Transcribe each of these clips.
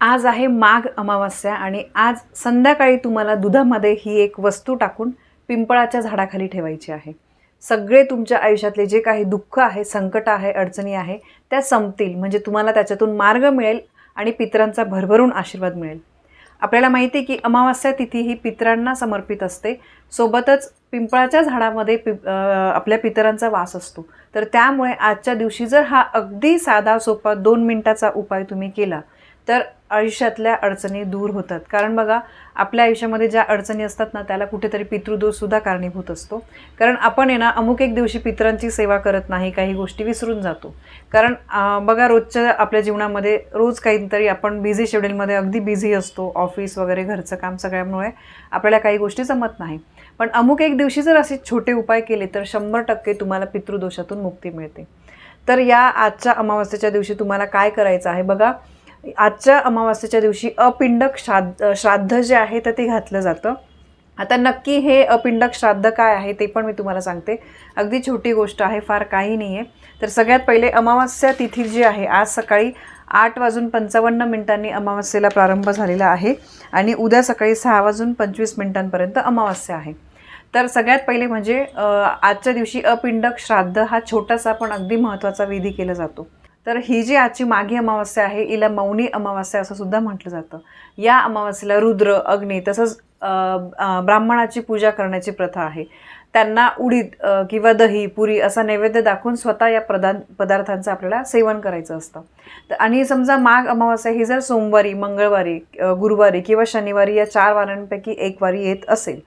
आज आहे माघ अमावस्या आणि आज संध्याकाळी तुम्हाला दुधामध्ये ही एक वस्तू टाकून पिंपळाच्या झाडाखाली ठेवायची आहे. सगळे तुमच्या आयुष्यातले जे काही दुःख आहे संकट आहे अडचणी आहे त्या संपतील. म्हणजे तुम्हाला त्याच्यातून मार्ग मिळेल आणि पितरांचा भरभरून आशीर्वाद मिळेल. आपल्याला माहिती आहे की अमावस्या तिथी ही पितरांना समर्पित असते. सोबतच पिंपळाच्या झाडामध्ये पि आपल्या पितरांचा वास असतो. तर त्यामुळे आजच्या दिवशी जर हा अगदी साधा सोपा दोन मिनटाचा उपाय तुम्ही केला तर आयुष्यातल्या अडचणी दूर होतात. कारण बघा आपल्या आयुष्यामध्ये ज्या अडचणी असतात ना त्याला कुठेतरी पितृदोषसुद्धा कारणीभूत असतो. कारण आपण आहे ना अमुक एक दिवशी पितरांची सेवा करत नाही काही गोष्टी विसरून जातो. कारण बघा रोजच्या आपल्या जीवनामध्ये रोज काहीतरी आपण बिझी शेड्यूलमध्ये अगदी बिझी असतो. ऑफिस वगैरे घरचं काम सगळ्यामुळे आपल्याला काही गोष्टी जमत नाही. पण अमुक एक दिवशी जर असे छोटे उपाय केले तर शंभर टक्के तुम्हाला पितृदोषातून मुक्ती मिळते. तर या आजच्या अमावस्येच्या दिवशी तुम्हाला काय करायचं आहे? बघा आजच्या अमावास्येच्या दिवशी अपिंडक श्राद्ध श्राद्ध जे आहे तर ते घातलं जातं. आता नक्की हे अपिंडक श्राद्ध काय आहे ते पण मी तुम्हाला सांगते. अगदी छोटी गोष्ट आहे फार काही नाही आहे तर सगळ्यात पहिले अमावास्या तिथी जी आहे आज सकाळी आठ वाजून पंचावन्न मिनिटांनी अमावास्येला प्रारंभ झालेला आहे आणि उद्या सकाळी सहा वाजून पंचवीस मिनिटांपर्यंत अमावास्या आहे. तर सगळ्यात पहिले म्हणजे आजच्या दिवशी अपिंडक श्राद्ध हा छोटासा पण अगदी महत्त्वाचा विधी केला जातो. तर ही जी आजची माघी अमावस्या आहे हिला मौनी अमावस्या असं सुद्धा म्हटलं जातं. या अमावस्येला रुद्र अग्नी तसंच ब्राह्मणाची पूजा करण्याची प्रथा आहे. त्यांना उडीद किंवा दही पुरी असा नैवेद्य दाखवून स्वतः या प्रदान पदार्थांचं आपल्याला सेवन करायचं असतं. तर आणि समजा माघ अमावस्या ही जर सोमवारी मंगळवारी गुरुवारी किंवा शनिवारी या चार वारांपैकी एक वारी येत असेल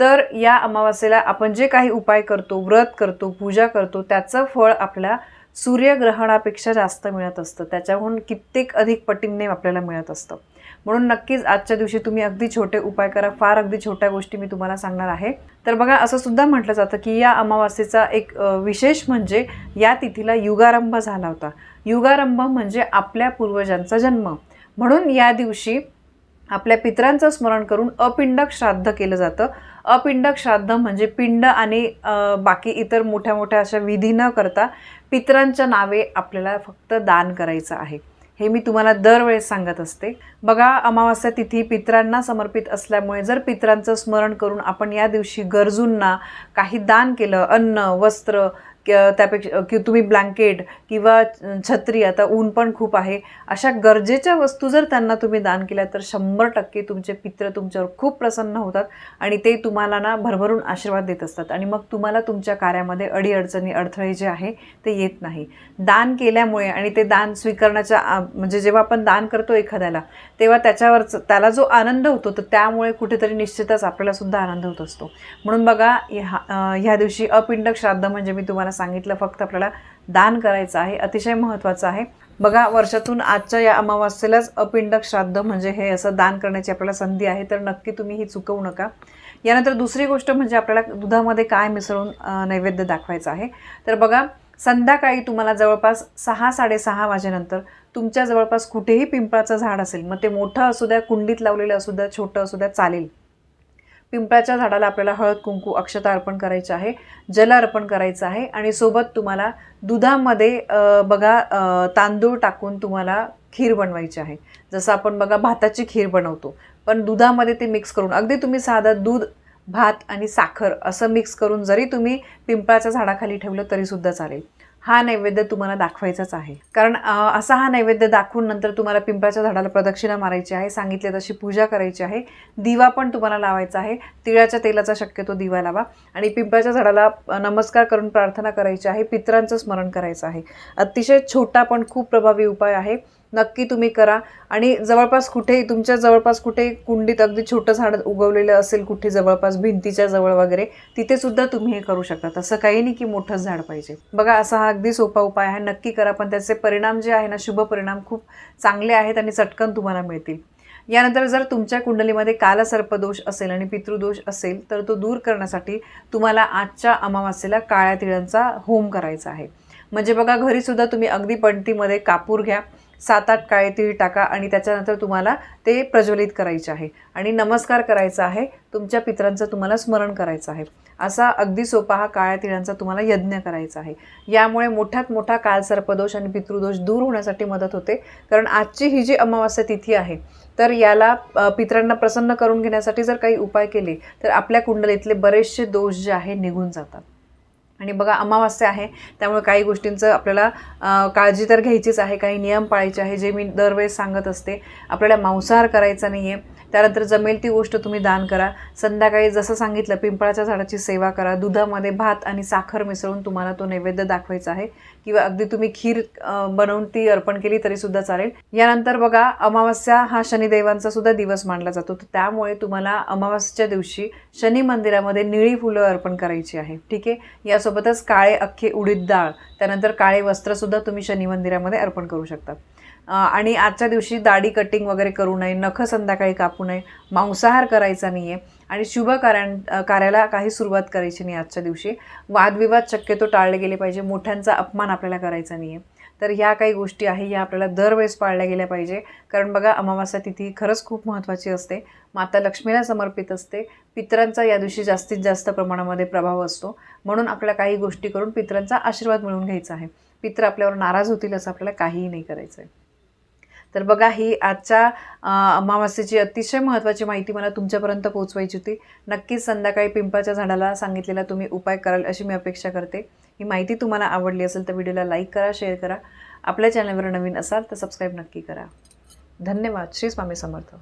तर या अमावस्येला आपण जे काही उपाय करतो व्रत करतो पूजा करतो त्याचं फळ आपल्या सूर्यग्रहणापेक्षा जास्त मिळत असतं. त्याच्याहून कित्येक अधिक पटींनी आपल्याला मिळत असतं. म्हणून नक्कीच आजच्या दिवशी तुम्ही अगदी छोटे उपाय करा. फार अगदी छोट्या गोष्टी मी तुम्हाला सांगणार आहे. तर बघा असं सुद्धा म्हटलं जातं की या अमावास्येचा एक विशेष म्हणजे या तिथीला युगारंभ झाला होता. युगारंभ म्हणजे आपल्या पूर्वजांचा जन्म. म्हणून या दिवशी आपल्या पितरांचं स्मरण करून अपिंडक श्राद्ध केलं जातं. अपिंडक श्राद्ध म्हणजे पिंड आणि बाकी इतर मोठ्या मोठ्या अशा विधी न करता पितरांच्या नावे आपल्याला फक्त दान करायचं आहे. हे मी तुम्हाला दरवेळेस सांगत असते. बघा अमावास्या तिथी पितरांना समर्पित असल्यामुळे जर पितरांचं स्मरण करून आपण या दिवशी गरजूंना काही दान केलं अन्न वस्त्र त्यापेक्षा की तुम्ही ब्लँकेट किंवा छत्री आता ऊन पण खूप आहे अशा गरजेच्या वस्तू जर त्यांना तुम्ही दान केल्या तर शंभर टक्के तुमचे पित्र तुमच्यावर खूप प्रसन्न होतात आणि ते तुम्हाला ना भरभरून आशीर्वाद देत असतात. आणि मग तुम्हाला तुमच्या कार्यामध्ये अडीअडचणी अडथळे जे आहे ते येत नाही. दान केल्यामुळे आणि ते दान स्वीकारण्याच्या आ, म्हणजे जेव्हा आपण दान करतो एखाद्याला तेव्हा त्याच्यावरच त्याला जो आनंद होतो तर त्यामुळे कुठेतरी निश्चितच आपल्याला सुद्धा आनंद होत असतो. म्हणून बघा ह्या ह्या दिवशी अपिंडक श्राद्ध म्हणजे मी तुम्हाला सांगितलं फक्त आपल्याला दान करायचं आहे अतिशय महत्त्वाचं आहे. बघा वर्षातून आजच्या या अमावस्येलाच अपिंडक श्राद्ध म्हणजे हे असं दान करण्याची आपल्याला संधी आहे तर नक्की तुम्ही ही चुकवू नका. यानंतर दुसरी गोष्ट म्हणजे आपल्याला दुधामध्ये काय मिसळून नैवेद्य दाखवायचं आहे. तर बघा संध्याकाळी तुम्हाला जवळपास सहा साडेसहा वाजेनंतर तुमच्या जवळपास कुठेही पिंपळाचं झाड असेल मग ते मोठं असू द्या कुंडीत लावलेलं असू द्या छोटं असू द्या चालेल. पिंपळाच्या झाडाला आपल्याला हळद कुंकू अक्षता अर्पण करायचं आहे जल अर्पण करायचं आहे आणि सोबत तुम्हाला दुधामध्ये बघा तांदूळ टाकून तुम्हाला खीर बनवायची आहे. जसं आपण बघा भाताची खीर बनवतो पण दुधामध्ये ते मिक्स करून अगदी तुम्ही साधं दूध भात आणि साखर असं मिक्स करून जरी तुम्ही पिंपळाच्या झाडाखाली ठेवलं तरीसुद्धा चालेल. हा नैवेद्य तुम्हाला दाखवायचाच आहे. कारण असा हा नैवेद्य दाखवून नंतर तुम्हाला पिंपळाच्या झाडाला प्रदक्षिणा मारायची आहे सांगितले तशी पूजा करायची आहे. दिवा पण तुम्हाला लावायचा आहे. तिळाच्या तेलाचा शक्यतो दिवा लावा. आणि पिंपळाच्या झाडाला नमस्कार करून प्रार्थना करायची आहे. पितरांचं स्मरण करायचं आहे. अतिशय छोटा पण खूप प्रभावी उपाय आहे. नक्की तुम्ही करा. आणि जवळपास कुठेही तुमच्या जवळपास कुठे कुंडीत अगदी छोटं झाड उगवलेलं असेल कुठे जवळपास भिंतीच्या जवळ वगैरे तिथेसुद्धा तुम्ही हे करू शकता तसं काही नाही की मोठंच झाड पाहिजे. बघा असा हा अगदी सोपा उपाय आहे. नक्की करा. पण त्याचे परिणाम जे आहे ना शुभ परिणाम खूप चांगले आहेत आणि चटकन तुम्हाला मिळतील. यानंतर जर तुमच्या कुंडलीमध्ये कालसर्पदोष असेल आणि पितृदोष असेल तर तो दूर करण्यासाठी तुम्हाला आजच्या अमावास्येला काळ्या तिळांचा होम करायचा आहे. म्हणजे बघा घरीसुद्धा तुम्ही अगदी पणतीमध्ये कापूर घ्या. सात आठ काळे तीळ टाका आणि त्याच्यानंतर तुम्हाला ते प्रज्वलित करायचे आहे. आणि नमस्कार करायचा आहे. तुमच्या पितरांचं तुम्हाला स्मरण करायचं आहे. असा अगदी सोपा हा काळ्या तिळांचा तुम्हाला यज्ञ करायचा आहे. यामुळे मोठ्यात मोठा कालसर्पदोष आणि पितृदोष दूर होण्यासाठी मदत होते. कारण आजची ही जी अमावास्या तिथी आहे तर याला पितरांना प्रसन्न करून घेण्यासाठी जर काही उपाय केले तर आपल्या कुंडलीतले बरेचसे दोष जे आहे निघून जातात. आणि बघा अमावास्या आहे त्यामुळे काही गोष्टींचं आपल्याला काळजी तर घ्यायचीच आहे काही नियम पाळायचे आहे जे मी दरवेळेस सांगत असते. आपल्याला मांसाहार करायचा नाही आहे त्यानंतर जमेल ती गोष्ट तुम्ही दान करा. संध्याकाळी जसं सांगितलं पिंपळाच्या झाडाची सेवा करा. दुधामध्ये भात आणि साखर मिसळून तुम्हाला तो नैवेद्य दाखवायचा आहे. किंवा अगदी तुम्ही खीर बनवून ती अर्पण केली तरीसुद्धा चालेल. यानंतर बघा अमावस्या हा शनिदेवांचा सुद्धा दिवस मानला जातो. तर त्यामुळे तुम्हाला अमावस्याच्या दिवशी शनी मंदिरामध्ये निळी फुलं अर्पण करायची आहे. ठीक आहे? यासोबतच काळे अख्खे उडीद डाळ त्यानंतर काळे वस्त्रसुद्धा तुम्ही शनी मंदिरामध्ये अर्पण करू शकता. आणि आजच्या दिवशी दाढी कटिंग वगैरे करू नये. नखं संध्याकाळी कापू नये मांसाहार करायचा नाही आहे आणि शुभ कार्यां कार्याला काही सुरुवात करायची नाही आजच्या दिवशी. वादविवाद शक्यतो टाळले गेले पाहिजे. मोठ्यांचा अपमान आपल्याला करायचा नाही आहे तर ह्या काही गोष्टी आहे ह्या आपल्याला दरवेळेस पाळल्या गेल्या पाहिजे. कारण बघा अमावास्या तिथी खरंच खूप महत्त्वाची असते. माता लक्ष्मीला समर्पित असते. पितरांचा या दिवशी जास्तीत जास्त प्रमाणामध्ये प्रभाव असतो. म्हणून आपल्याला काही गोष्टी करून पितरांचा आशीर्वाद मिळवून घ्यायचा आहे. पित्र आपल्यावर नाराज होतील असं आपल्याला काहीही नाही करायचं आहे तर बघा ही आजच्या अमावास्येची अतिशय महत्त्वाची माहिती मला तुमच्यापर्यंत पोहोचवायची होती. नक्कीच संध्याकाळी पिंपळाच्या झाडाला सांगितलेला तुम्ही उपाय कराल अशी मी अपेक्षा करते. ही माहिती तुम्हाला आवडली असेल तर व्हिडिओला लाईक करा शेअर करा. आपल्या चॅनलवर नवीन असाल तर सबस्क्राईब नक्की करा. धन्यवाद. श्री स्वामी समर्थ.